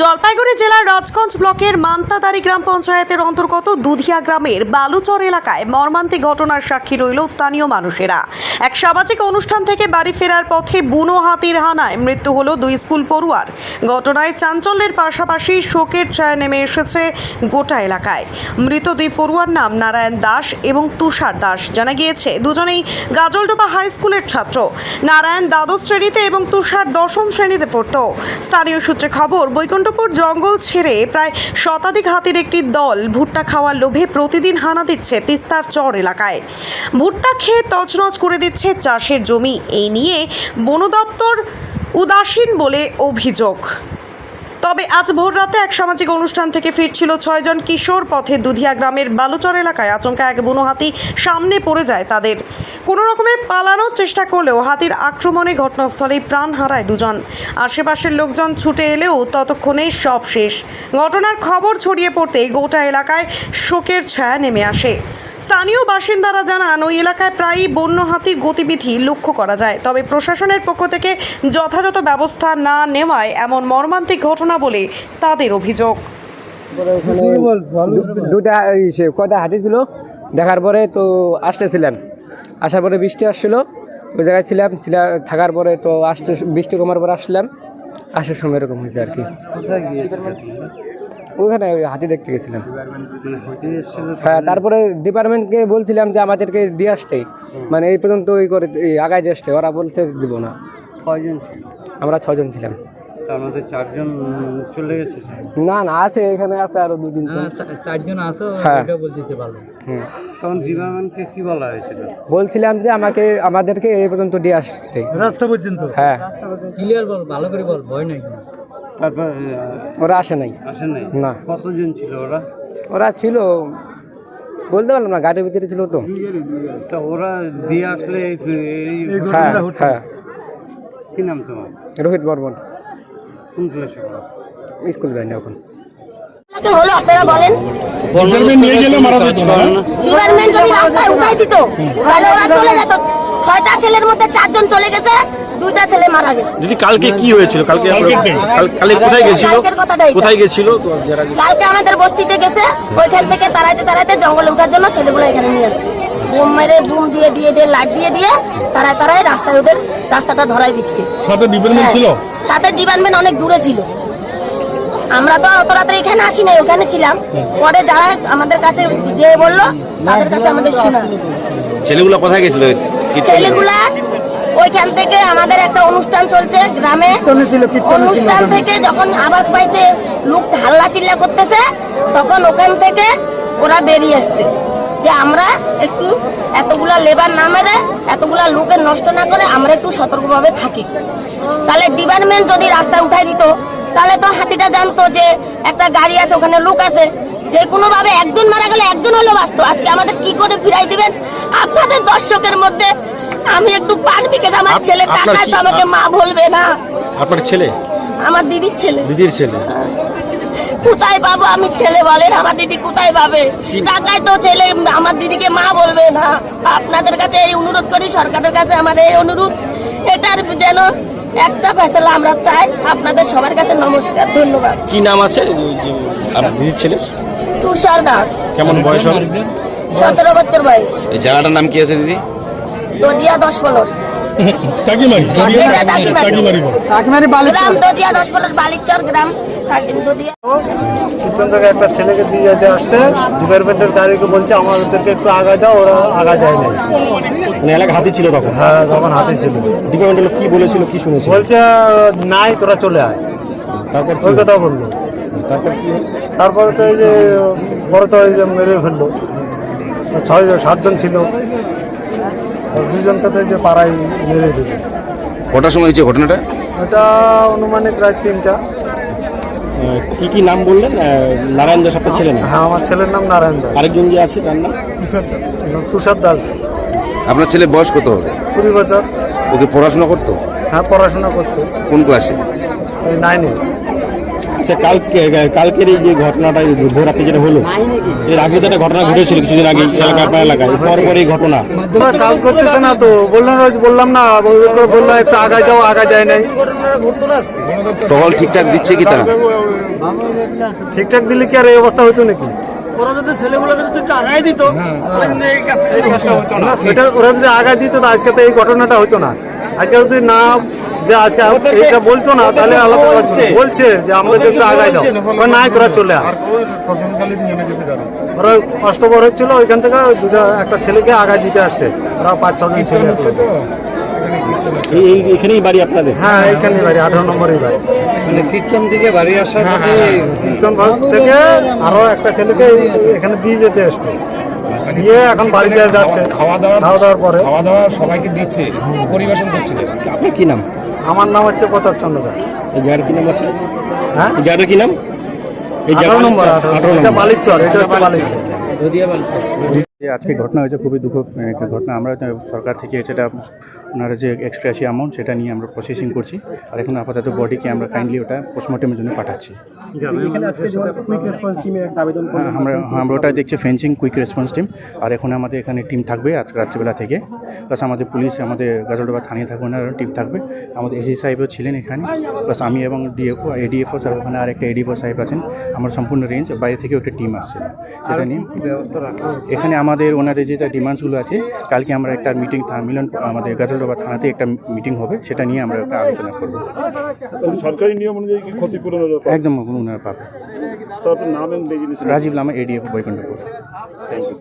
জলপাইগুড়ি জেলার রাজগঞ্জ ব্লকের মান্তাদারি গ্রাম পঞ্চায়েতের অন্তর্গত দুধিয়া গ্রামের বালুচর এলাকায় মর্মান্তিক ঘটনার সাক্ষী রইল স্থানীয় মানুষেরা। এক সামাজিক অনুষ্ঠান থেকে বাড়ি ফেরার পথে বুনো হাতির হানায় মৃত্যু হল দুই স্কুল পড়ুয়ার। ঘটনায় চাঞ্চল্যের পাশাপাশি শোকের ছায়া নেমে এসেছে গোটা এলাকায়। মৃত দুই পড়ুয়ার নাম নারায়ণ দাস এবং তুষার দাস জানা গিয়েছে। দুজনেই গাজলডোবা হাই স্কুলের ছাত্র। নারায়ণ দ্বাদশ শ্রেণীতে এবং তুষার দশম শ্রেণীতে পড়তো। স্থানীয় সূত্রে খবর বৈকুণ্ঠপুর জঙ্গল ছেড়ে প্রায় শতাধিক হাতির একটি দল ভুট্টা খাওয়ার লোভে প্রতিদিন হানা দিচ্ছে তিস্তার চর এলাকায়। ভুট্টা খেয়ে তছনছ করে দিচ্ছে চাষের জমি। এই নিয়ে বন দপ্তর উদাসীন বলে অভিযোগ। তবে আজ ভোররাতে এক সামাজিক অনুষ্ঠান থেকে ফিরছিল ছয়জন কিশোর পথে দুধিয়া গ্রামের বালুচর এলাকায় আচমকা এক বুনো হাতি সামনে পড়ে যায় তাদের। কোনো রকমে পালানোর চেষ্টা করলেও হাতির আক্রমণে ঘটনাস্থলেই প্রাণ হারায় দুজন। আশেপাশের লোকজন ছুটে এলেও ততক্ষণে সব শেষ। ঘটনার খবর ছড়িয়ে পড়তেই গোটা এলাকায় শোকের ছায়া নেমে আসে। স্থানীয় বাসিন্দারা জানান, ওই এলাকায় প্রায়ই বন্য হাতির গতিবিধি লক্ষ্য করা যায়। তবে প্রশাসনের পক্ষ থেকে যথাযথ ব্যবস্থা না নেওয়ায় এমন মর্মান্তিক ঘটনা বলে তাদের অভিযোগ। দুটা সে হাতি ছিল? দেখার পরে তো আসতেছিলাম। আসার পরে বৃষ্টি আসছিল, ওই জায়গায় ছিলাম, ছিলা, থাকার পরে তো আসতে, বৃষ্টি কমার পরে আসলাম। আসার সময় এরকম হয়েছে আর কি। ওইখানে ওই হাতি দেখতে গেছিলাম। হ্যাঁ তারপরে ডিপার্টমেন্টকে বলছিলাম যে আমাদেরকে দিয়ে আসতে। মানে এই পর্যন্ত ওই করে আগায় দিয়ে আসতে। ওরা বলছে দিব না। কয়জন? আমরা ছজন ছিলাম। চারজন চলে গেছে? না না আছে এখানে আছে আরও দুই দিন চারজন আসো হ্যাঁ। এটা বলতেছে ভালো। তখন ডিপার্টমেন্টকে কি বলা হয়েছিল? বলছিলাম যে আমাকে আমাদেরকে এই পর্যন্ত দিয়ে আসতে। রাস্তা পর্যন্ত? হ্যাঁ। ক্লিয়ার বল ভালো করে বল ভয় নাই তারপর ওরা আসে নাই। আসেন নাই? না। কতজন ছিল ওরা? ওরা ছিল বলতে পারলাম না গাড়ির ভিতরে ছিল তো। তা ওরা দিয়ে আসলে এই এই হ্যাঁ হ্যাঁ। কি নাম তোমার? রোহিত বর্মন। কোন ক্লাসে পড়ো? স্কুল যায়নি এখন। কি হলো আপনারা বলেন। নিয়ে গেলে মারা যেত ডিপার্টমেন্ট যদি রাস্তায় উঠাই দিত তাহলে ওরা চলে যেত। ছয়টা ছেলের মধ্যে চারজন চলে গেছে দুইটা ছেলে মারা গেছে। দিদি কালকে কি হয়েছিল? কালকে কালকে কোথায় গেছিল? কথাটা কোথায় গেছিল? কালকে আমাদের বস্তিতে গেছে ওইখান থেকে তাড়াইতে তাড়াইতে জঙ্গলে ওঠার জন্য ছেলেগুলো এখানে নিয়ে আসছে। বুম মেরে বুম দিয়ে দিয়ে দিয়ে লাইট দিয়ে দিয়ে তারায় তারায় রাস্তায় ওদের রাস্তাটা ধরাই দিচ্ছে। সাথে ডিপার্টমেন্ট ছিল হ্যাঁ, সাথে ডিপার্টমেন্ট অনেক দূরে ছিল। আমরা তো অত রাত্রে এখানে আসি নাই ওখানে ছিলাম। পরে যারা আমাদের কাছে যে বলল তাদের কাছে আমাদের শোনা। ছেলেগুলো কোথায় গেছিল? ছিল? ছেলেগুলা ওইখান থেকে আমাদের একটা অনুষ্ঠান চলছে গ্রামে। অনুষ্ঠান থেকে যখন আওয়াজ পাইছে লোক হাল্লা চিল্লা করতেছে তখন ওখান থেকে ওরা বেরিয়ে আসছে। যে আমরা একটু এতগুলা লেবার না মেরে এতগুলা লোকের নষ্ট না করে আমরা একটু সতর্কভাবে থাকি। তাহলে ডিপার্টমেন্ট যদি রাস্তা উঠাই দিত তাহলে তো হাতিটা জানতো যে একটা গাড়ি আছে ওখানে লোক আছে। যে কোনো ভাবে একজন মারা গেলে একজন হলো বাঁচতো আজকে আমাদের কি করে ফিরাই দিবেন? আপনাদের দর্শকের মধ্যে আমি একটু পান বিকে আমার ছেলে টাকায় তো আমাকে মা বলবে না। আপনার ছেলে? আমার দিদির ছেলে। দিদির ছেলে। কোথায় পাবো আমি ছেলে বলেন? আমার দিদি কোথায় পাবে? টাকায় তো ছেলে আমার দিদিকে মা বলবে না। আপনাদের কাছে এই অনুরোধ করি সরকারের কাছে আমার এই অনুরোধ। এটার যেন একটা ফেসলা আমরা চাই। আপনাদের সবার কাছে নমস্কার ধন্যবাদ। কি নাম আছে? আপনার দিদির ছেলে? তুষার দাস। কেমন বয়স হবে? সতেরো বছর বয়স। এই জায়গাটার নাম কি আছে দিদি? দদিয়া দশ পলট কাকিমারি কাকিমারি। কাকিমারি গ্রাম দদিয়া দশ পলট বালিকচর গ্রাম দদিয়া। পিছন থেকে একটা ছেলেকে দিয়ে যেতে আসছে। ডিপার্টমেন্টের গাড়িকে বলছে আমাদেরকে একটু আগায় দাও ওরা আগা যায় না মানে এলাকা হাতি ছিল তখন? হ্যাঁ তখন হাতে ছিল। ডিপার্টমেন্টের লোক কি বলেছিল কি শুনেছিল? বলছে নাই তোরা চলে আয়। তারপর ওই কথা বলল। তারপর কি হলো? তারপরে তো এই যে বড় তো এই যে মেরে ফেলল। ছয় সাতজন ছিল। দুজনকে তো এই যে পাড়ায় মেরে দিল। কটার সময় হয়েছে ঘটনাটা? এটা অনুমানিক রাত তিনটা। কি কি নাম বললেন? নারায়ণ দাস আপনার ছেলে না হ্যাঁ আমার ছেলের নাম নারায়ণ দাস। আরেকজন যে আছে তার নাম? তুষার দাস। আপনার ছেলে বয়স কত হবে? কুড়ি বছর। ওকে পড়াশোনা করতো? হ্যাঁ পড়াশোনা করতো। কোন ক্লাসে? এই নাইনে আচ্ছা কালকে কালকের এই যে ঘটনাটা ভোর রাতে যেটা হলো এর আগে যেটা ঘটনা ঘটেছিল কিছুদিন আগে এলাকা আপনার এলাকায় পর পর এই ঘটনা। কাজ করতেছে না তো? বললাম না, বললাম না বলল একটু আগায় যাও আগায় যায় নাই। টহল ঠিকঠাক দিচ্ছে কি তারা? ঠিকঠাক দিলে কি আর এই অবস্থা হইতো নাকি? না, এটা ওরা যদি আগায় দিত তো আজকে তো এই ঘটনাটা হতো না। আজকে যদি না যে আজকে এটা বলতো না তাহলে আলাদা বলছে। যে আমাদের একটু আগায় দাও। নাই তোরা চলে ওরা অষ্টবর হচ্ছিল ওইখান থেকে দুটো একটা ছেলেকে আগায় দিতে আসছে। ওরা পাঁচ ছজন ছেলে এই এখানেই বাড়ি আপনাদের? হ্যাঁ এইখানে বাড়ি আঠারো নম্বরই বাড়ি। মানে কীর্তন থেকে বাড়ি আসার পথে কীর্তন থেকে আরও একটা ছেলেকে এখানে দিয়ে যেতে আসছে দিয়ে এখন বাড়িতে যাচ্ছে। খাওয়া দাওয়া খাওয়া দাওয়ার পরে। খাওয়া দাওয়া সবাইকে দিচ্ছে পরিবেশন করছিলেন আপনার কি নাম? আমার নাম হচ্ছে প্রতাপ চন্দ্র দাস। এই জায়গার কি নাম আছে? হ্যাঁ? এই কি নাম? এই আঠারো নম্বর আঠারো এটা বালিচর এটা হচ্ছে বালিচর। যে আজকে ঘটনা হয়েছে খুবই দুঃখ একটা ঘটনা। আমরা সরকার থেকে সেটা ওনারা যে এক্সট্রা অ্যামাউন্ট সেটা নিয়ে আমরা প্রসেসিং করছি। আর এখন আপাতত বডিকে আমরা কাইন্ডলি ওটা পোস্টমর্টমের জন্য পাঠাচ্ছি। হ্যাঁ, আমরা আমরা ওটা দেখছি ফেন্সিং কুইক রেসপন্স টিম আর এখন আমাদের এখানে টিম থাকবে আজ রাত্রিবেলা থেকে। প্লাস আমাদের পুলিশ আমাদের গাজলডোবা থানিয়ে থাকবে ওনার টিম থাকবে। আমাদের এসি সাহেবও ছিলেন এখানে। প্লাস আমি এবং ডিএফও এডিএফও স্যার ওখানে আর একটা এডিএফও সাহেব আছেন। আমার সম্পূর্ণ রেঞ্জ বাইরে থেকে একটা টিম আসছে। সেটা নিয়ে এখানে আমাদের ওনাদের যেটা ডিমান্ডসগুলো আছে কালকে আমরা একটা মিটিং মিলন আমাদের গাজলডোবা থানাতে একটা মিটিং হবে সেটা নিয়ে আমরা একটা আলোচনা করব। সরকারি নিয়ম অনুযায়ী কি ক্ষতিপূরণ একদম ওনারা পাবে। রাজীব লামা এডিএফ বৈকুণ্ঠপুর।